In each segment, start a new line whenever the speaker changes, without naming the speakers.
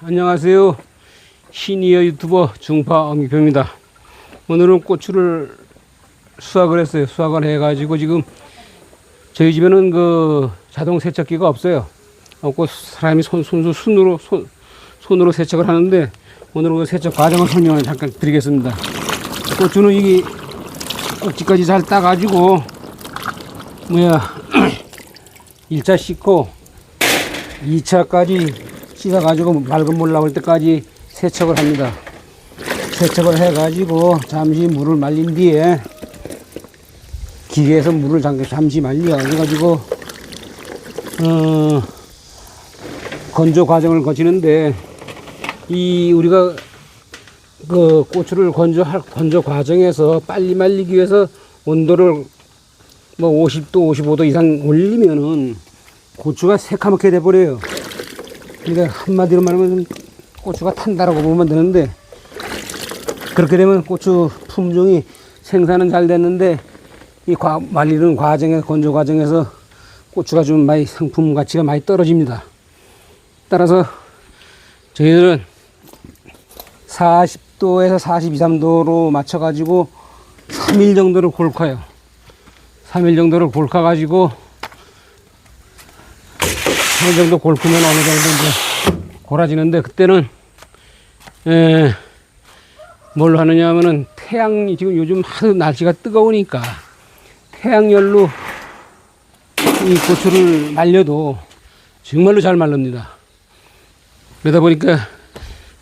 안녕하세요. 시니어 유튜버 중파 엄기표입니다. 오늘은 고추를 수확을 했어요. 수확을 해가지고 지금 저희 집에는 그 자동 세척기가 없어요. 없고 사람이 손, 손수 손으로 손, 손으로 세척을 하는데 오늘은 그 세척 과정을 설명을 잠깐 드리겠습니다. 고추는 이게 꼭지까지 잘 따가지고 뭐야 1차 씻고 2차까지 씻어가지고 맑은 물 나올 때까지 세척을 합니다. 세척을 해가지고 잠시 물을 말린 뒤에 기계에서 물을 잠- 잠시 말려 가지고 어, 건조 과정을 거치는데 이 우리가 그 고추를 건조할 건조 과정에서 빨리 말리기 위해서 온도를 뭐 50도, 55도 이상 올리면은 고추가 새카맣게 돼버려요. 그러니까 한마디로 말하면 고추가 탄다라고 보면 되는데 그렇게 되면 고추 품종이 생산은 잘 됐는데 이 과, 말리는 과정에 건조 과정에서 고추가 좀 많이 상품 가치가 많이 떨어집니다. 따라서 저희들은 40도에서 42, 3도로 맞춰 가지고 3일 정도를 골카요. 3일 정도를 골카 가지고 3일 정도 골크면 어느 정도 이제 골아지는데 그때는 에, 뭘 하느냐 하면은 태양이 지금 요즘 하도 날씨가 뜨거우니까 태양열로 이 고추를 말려도 정말로 잘 말릅니다. 그러다 보니까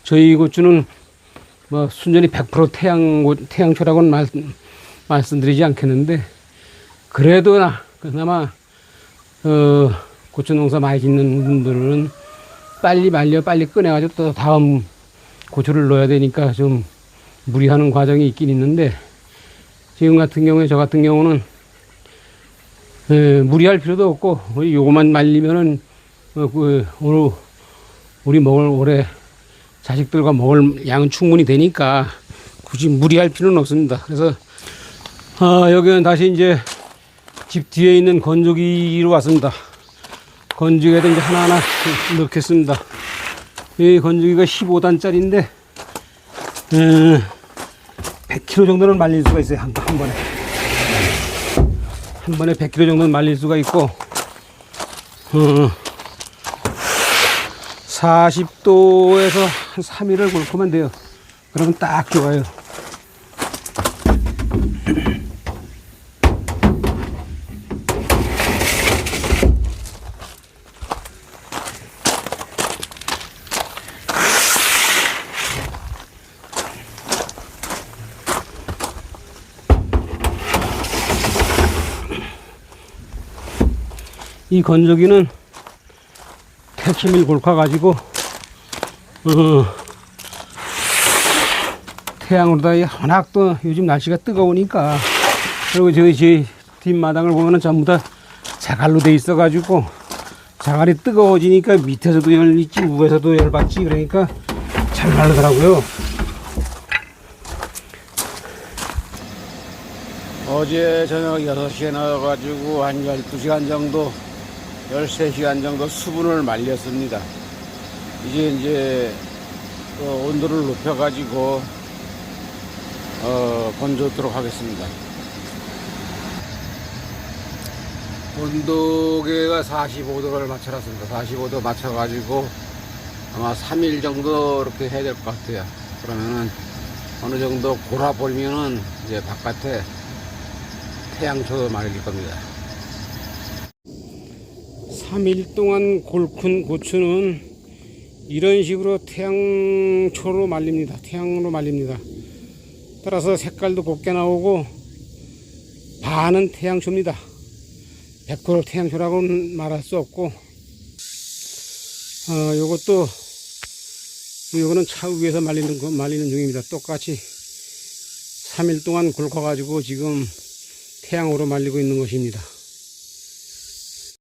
저희 고추는 뭐 순전히 100% 태양 고- 태양초라고는 말, 말씀드리지 않겠는데 그래도 나 그나마 어, 고추 농사 많이 짓는 분들은 빨리 말려 빨리 꺼내가지고 또 다음 고추를 넣어야 되니까 좀 무리하는 과정이 있긴 있는데 지금 같은 경우에 저 같은 경우는 에, 무리할 필요도 없고 요거만 말리면은 어, 그, 오늘 우리 먹을 올해 자식들과 먹을 양은 충분히 되니까 굳이 무리할 필요는 없습니다. 그래서 아, 여기는 다시 이제 집 뒤에 있는 건조기로 왔습니다. 건조기에다 이제 하나하나 넣겠습니다. 이 건조기가 15단짜리인데, 100kg 정도는 말릴 수가 있어요. 한, 한 번에. 한 번에 100kg 정도는 말릴 수가 있고, 어, 40도에서 한 3일을 굴고면 돼요. 그러면 딱 좋아요. 이 건조기는 택시밀 골카 가지고 어, 태양으로다 이 워낙 또 요즘 날씨가 뜨거우니까 그리고 저희 제 뒷마당을 보면은 전부 다 자갈로 돼 있어 가지고 자갈이 뜨거워지니까 밑에서도 열 있지 위에서도 열 받지 그러니까 잘 마르더라고요. 어제 저녁 6시에 나와가지고 한 12시간 정도 13시간 정도 수분을 말렸습니다. 이제 이제 어, 온도를 높여가지고 어, 건조토록 하겠습니다. 온도계가 45도를 맞춰놨습니다. 45도 맞춰가지고 아마 3일 정도 이렇게 해야 될 것 같아요. 그러면은 어느 정도 골아버리면은 이제 바깥에 태양초 말릴 겁니다. 3일 동안 골큰 고추는 이런 식으로 태양초로 말립니다. 태양으로 말립니다. 따라서 색깔도 곱게 나오고 반은 태양초입니다. 100% 태양초라고는 말할 수 없고 어, 요것도 요거는 차 위에서 말리는 거 말리는 중입니다. 똑같이 3일 동안 굵어 가지고 지금 태양으로 말리고 있는 것입니다.